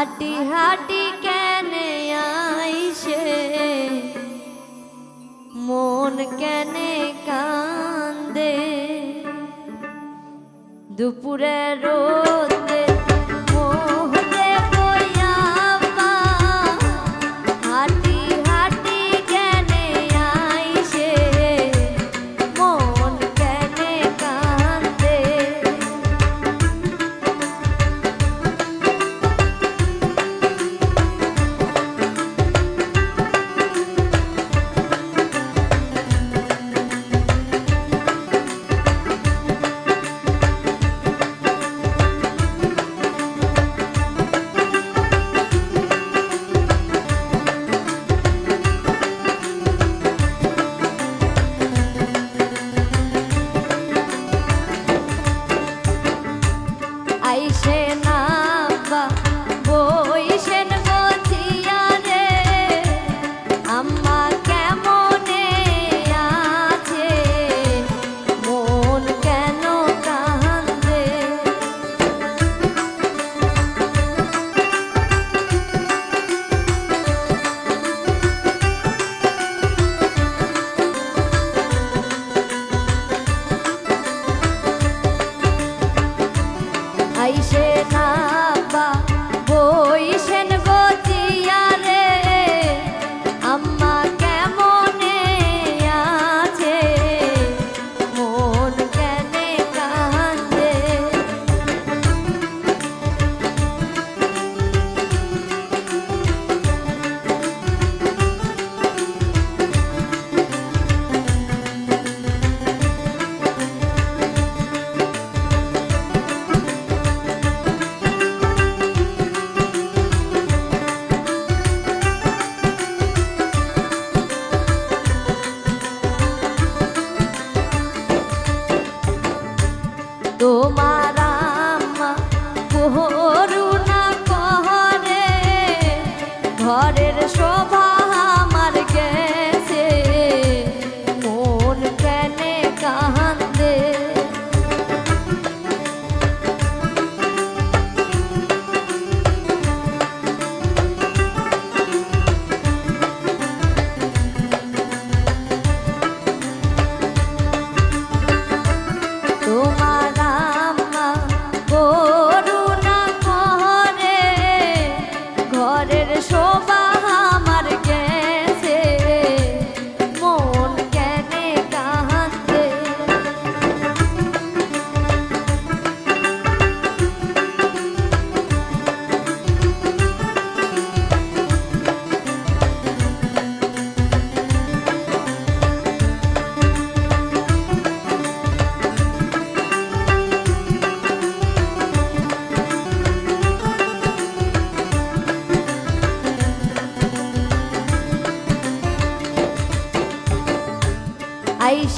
হাটি হাটি কেনে আইসে? মন কেনে কান্দে? দুপুরে রোজ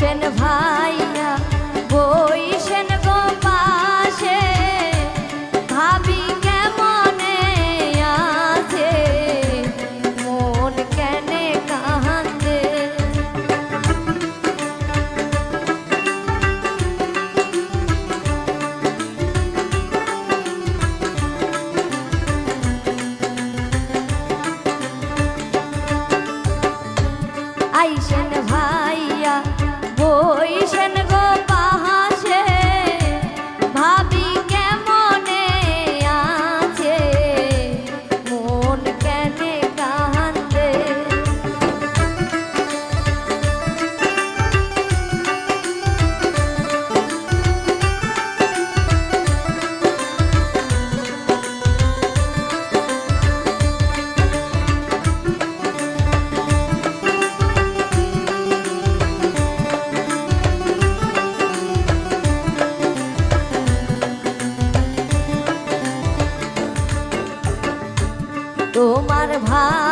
train of তোমার ভাই।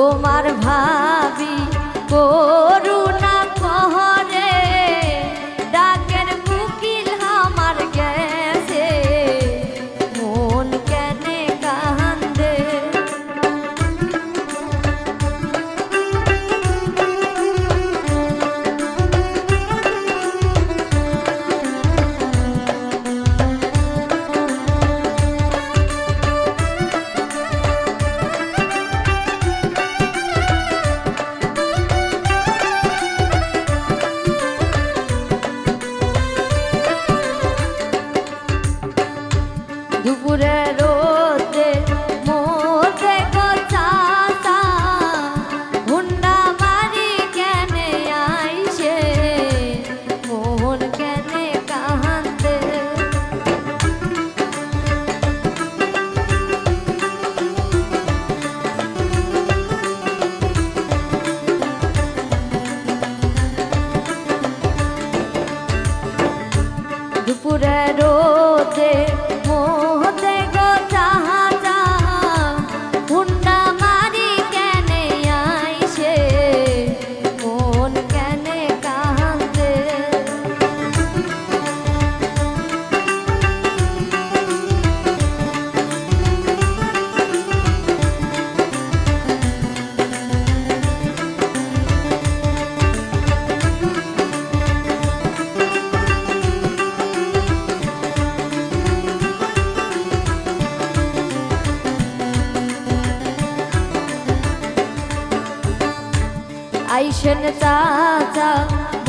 তোমার ভাবি দুপুরে આઈશન ચાચા